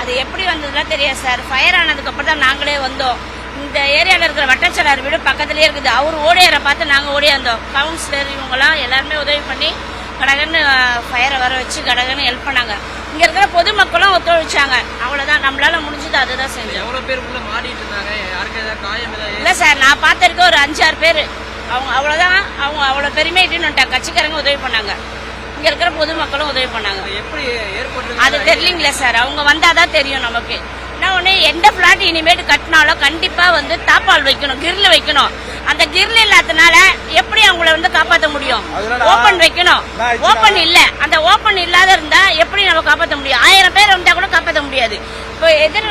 அது எப்படி வந்ததுலாம் தெரியாது சார். ஃபயர் ஆனதுக்கு அப்புறம் தான் நாங்களே வந்தோம். இந்த ஏரியால இருக்கிற வட்டச்சலார் வீடு பக்கத்துலயே இருக்குது. அவர் ஓடியார பார்த்து நாங்க ஓடியாந்தோம். கவுன்சிலர் இவங்கெல்லாம் எல்லாருமே உதவி பண்ணி கடகன்னு ஃபயரை வர வச்சு கடகன்னு ஹெல்ப் பண்ணாங்க. இங்க இருக்கிற பொதுமக்களும் ஒத்துழைச்சாங்க. அவ்வளவுதான். நம்மளால முடிஞ்சது அதுதான் செஞ்சோம். எவ்வளவு பேர் உள்ள மாட்டிட்டு இருந்தாங்க? யாருக்கு ஏதாவது காயம் இல்ல சார். நான் பார்த்திருக்க ஒரு அஞ்சாறு பேர். அவங்க அவ்வளவுதான். அவங்க அவ்வளவு பெருமை இட்டுன்னு கட்சிக்காரங்க உதவி பண்ணாங்க. இங்க இருக்கிற பொதுமக்களும் உதவி பண்ணாங்க. எப்படி அது தெரியலீங்களே சார்? அவங்க வந்தாதான் தெரியும் நமக்கு. என்ன ஒண்ணு எந்த பிளாட் இனிமேட்டு கட்டினாலும் கண்டிப்பா வந்து தாப்பால் வைக்கணும் கிரில் வைக்கணும். அந்த கிரில் இல்லாதனால எப்படி அவங்கள வந்து காப்பாற்ற முடியும்? ஓபன் வைக்கணும். ஓபன் இல்ல. அந்த ஓபன் இல்லாத இருந்தா எப்படி நம்ம காப்பாற்ற முடியும்? ஆயிரம் பேர் வந்தா கூட காப்பாற்ற முடியாது. இப்போ எதிர்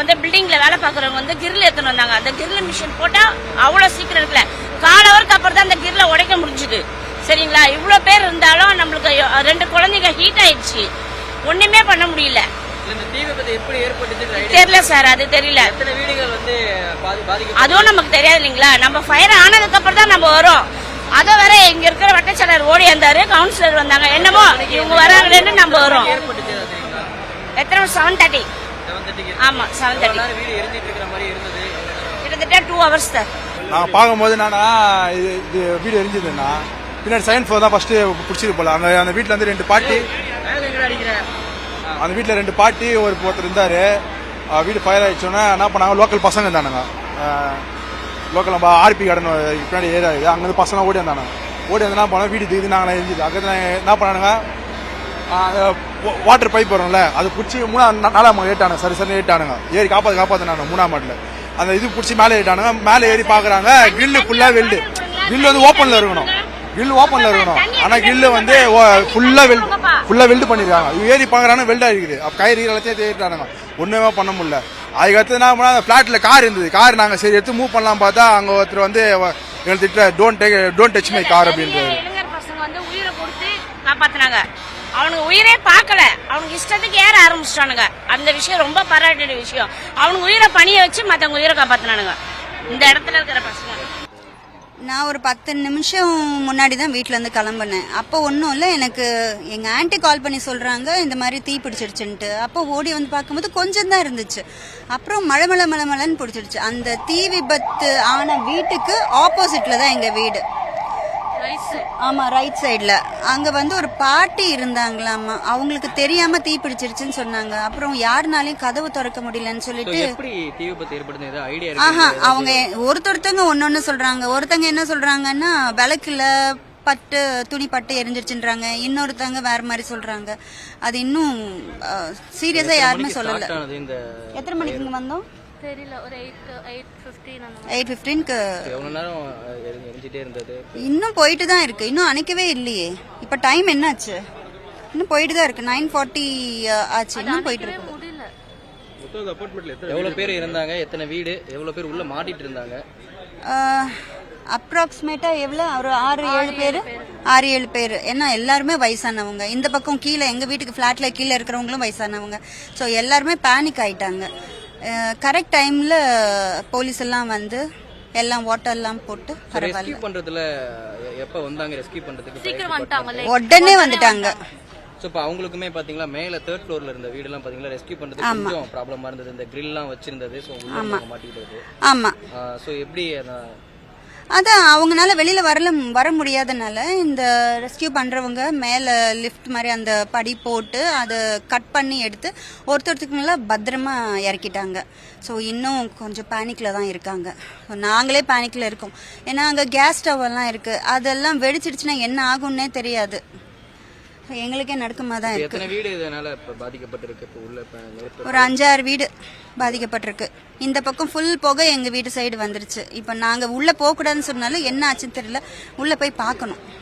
வந்து பில்டிங்ல வேலை பார்க்குறவங்க வந்து கிரில் எடுத்துன்னு வந்தாங்க. அந்த கிரில் மிஷின் போட்டா அவ்வளவு சீக்கிரம் இருக்குல்ல. கால் ஹவருக்கு அப்புறம் தான் அந்த கிரில உடைக்க முடிஞ்சுது. சரிங்களா? இவ்வளோ பேர் இருந்தாலும் நம்மளுக்கு ரெண்டு குழந்தைங்க ஹீட் ஆயிடுச்சு. ஒண்ணுமே பண்ண முடியல. தெரியல சார் அது தெரியல. அதுவும் நமக்கு தெரியாது இல்லைங்களா? நம்ம ஃபயர் ஆனதுக்கு அப்புறம் தான் நம்ம வரோம். அதை வேற இங்க இருக்கிற வட்டச்சலர் ஓடி வந்தாரு கவுன்சிலர் வந்தாங்க. என்னமோ இவங்க வராங்களேன்னு நம்ம வரோம். எத்தனை செவன் தேர்ட்டி ஆமா செவன் தேர்ட்டி நேரம் வீடு எரிஞ்சிட்டு இருக்கிற மாதிரி இருந்தது. கிட்டத்தட்ட டூ ஹவர்ஸ் சார். நாங்கள் பார்க்கும்போது என்னன்னா இது வீடு எரிஞ்சதுன்னா பின்னாடி செகண்ட் ஃப்ளோர் தான் ஃபர்ஸ்ட் பிடிச்சிட்டு போல. அங்கே அந்த வீட்டில் வந்து ரெண்டு பாட்டி. அந்த வீட்டில் ரெண்டு பாட்டி ஒரு ஒருத்தர் இருந்தார். வீடு ஃபயர் ஆகிடுச்சோன்னே என்ன பண்ணாங்க? லோக்கல் பசங்க இருந்தானுங்க. லோக்கல் நம்ம ஆர்பி கடன் பின்னாடி ஏரியா இருக்குது அங்கேருந்து பசங்க ஓடி வந்தானுங்க. ஓடி வந்து என்ன பண்ணோம் வீடு திகுது நாங்கள் எரிஞ்சுது. அங்கே என்ன பண்ணானுங்க? வாட்டர் பைப் வரும்ல அது பிடிச்சி மூணாம் நா- நாலாம் ஏட்டானுங்க சரி சரி ஏட்டானுங்க ஏறி காப்பாற்று காப்பாற்றினாங்க மூணாம் மாட்டில் அந்த இது பிடிச்சி மேலே ஏறிட்டானுங்க. மேலே ஏறி பார்க்குறாங்க கில்லு ஃபுல்லாக வெல்டு. கில்லு வந்து ஓப்பனில் இருக்கணும். கில்லு ஓப்பனில் இருக்கணும். ஆனால் கில்லு வந்து ஃபுல்லாக வெல்டு ஃபுல்லாக வெல்டு பண்ணிருக்காங்க. ஏறி பார்க்குறாங்க வெல்ட் ஆகிருக்குது அப்போ கயிறு எல்லாத்தையும் தேடிட்டானுங்க ஒன்றுமே பண்ண முடியல. அதுக்கடுத்து என்ன பண்ணா அந்த ஃப்ளாட்டில் கார் இருந்தது. கார் நாங்கள் சரி எடுத்து மூவ் பண்ணலாம் பார்த்தா அங்கே ஒருத்தர் வந்து வ- எங்களுக்கு திட்ட don't take don't touch my car கொடுத்து காப்பாத்துனாங்க. அவனுக்கு உயிரே பார்க்கல. அவனுக்கு இஷ்டத்துக்கு ஏற ஆரம்பிச்சிட்டானுங்க. அந்த விஷயம் ரொம்ப பாராட்டின விஷயம். அவனுக்கு உயிரை பணிய வச்சு மத்தவங்க உயிரை காப்பாத்துனானுங்க. இந்த இடத்துல இருக்கிற பசங்க. நான் ஒரு பத்து நிமிஷம் முன்னாடி தான் வீட்டிலேருந்து கிளம்புனேன். அப்போ ஒன்றும் இல்லை எனக்கு எங்கள் ஆண்ட்டி கால் பண்ணி சொல்கிறாங்க இந்த மாதிரி தீ பிடிச்சிருச்சுன்ட்டு. அப்போ ஓடி வந்து பார்க்கும்போது கொஞ்சம் தான் இருந்துச்சு. அப்புறம் மழை மழை மழை மழைன்னு பிடிச்சிருச்சு. அந்த தீ விபத்து ஆன வீட்டுக்கு ஆப்போசிட்டில் தான் எங்கள் வீடு. ஆமாம் ரைட் சைடில் அங்கே வந்து ஒரு பாட்டி இருந்தாங்களாமா அவங்களுக்கு தெரியாமல் தீ பிடிச்சிருச்சுன்னு சொன்னாங்க. அப்புறம் யாருனாலையும் கதவு திறக்க முடியலன்னு சொல்லிட்டு ஆஹா அவங்க ஒருத்தொருத்தங்க ஒன்னொன்னு சொல்றாங்க. ஒருத்தங்க என்ன சொல்றாங்கன்னா விளக்குல பட்டு துணி பட்டு எரிஞ்சிருச்சுன்றாங்க. இன்னொருத்தங்க வேற மாதிரி சொல்றாங்க. அது இன்னும் சீரியஸா யாருமே சொல்லல. எத்தனை மணிக்கு இங்க வந்தோம்? தெரியல. ஒரு எயிட் எயிட் ஃபிஃப்டீன் அந்த மாதிரி. எயிட் ஃபிஃப்டீனுக்கு எவ்வளவு நேரம் எரி- எரிஞ்சிட்டே இருந்தது? இன்னும் போயிட்டு தான் இருக்கு. இன்னும் அணைக்கவே இல்லையே. இப்ப டைம் என்னாச்சு? இன்னும் போயிட்டு தான் இருக்கு. நைன் ஃபார்ட்டி ஆச்சு. இன்னும் போயிட்டு இருக்கு. முடியல. எவ்வளவு பேர் இருந்தாங்க? எத்தனை வீடு? எவ்வளவு பேர் உள்ள மாட்டிட்டு இருந்தாங்க? அப்ராக்சிமேட்டா எவ்வளோ ஒரு ஆறு ஏழு பேர்? ஆறு ஏழு பேர். ஏன்னா எல்லாருமே வயசானவங்க. இந்த பக்கம் கீழே எங்கள் வீட்டுக்கு ஃப்ளாட்ல கீழே இருக்கிறவங்களும் வயசானவங்க. ஸோ எல்லாருமே பேனிக் ஆயிட்டாங்க. கரெக்ட் டைமில் போலீஸ் எல்லாம் வந்து எல்லாம் வாட்டர் எல்லாம் போட்டு ரெஸ்கியூ பண்றதுல எப்ப வந்தாங்க? ரெஸ்கியூ பண்றதுக்கு சீக்கிரம் வந்துட்டாங்க உடனே வந்துட்டாங்க. சோ இப்ப அவங்களுக்குமே பாத்தீங்களா மேல தேர்ட் ஃப்ளோர்ல இருந்த வீடு எல்லாம் பாத்தீங்களா ரெஸ்கியூ பண்றதுக்கு கொஞ்சம் ப்ராப்ளமா இருந்தது. இந்த எல்லாம் வச்சிருந்தது சோ உள்ள மாட்டிக்கிட்டது ஆமாம் சோ எப்படி அந்த- அதான் அவங்கனால வெளியில் வரல வர முடியாதனால இந்த ரெஸ்கியூ பண்ணுறவங்க மேலே லிஃப்ட் மாதிரி அந்த படி போட்டு அதை கட் பண்ணி எடுத்து ஒருத்தருக்கு மேலே பத்திரமா இறக்கிட்டாங்க. ஸோ இன்னும் கொஞ்சம் பேனிக்கில் தான் இருக்காங்க. நாங்களே பேனிக்கில் இருக்கோம். ஏன்னா அங்கே கேஸ் ஸ்டவ் எல்லாம் அதெல்லாம் வெடிச்சிடுச்சுன்னா என்ன ஆகும்னே தெரியாது. எங்களுக்கே நடுக்கமா தான் இருக்கு. எத்தனை வீடு இதனால இப்ப பாதிக்கப்பட்டிருக்கு? இப்ப உள்ள இப்ப நெருப்பு ஒரு அஞ்சாறு வீடு பாதிக்கப்பட்டிருக்கு. இந்த பக்கம் ஃபுல் புகை எங்க வீட்டு சைடு வந்துருச்சு. இப்போ நாங்க உள்ள போக கூடாதுன்னு சொன்னாலும் என்ன ஆச்சுன்னு தெரியல. உள்ள போய் பார்க்கணும்.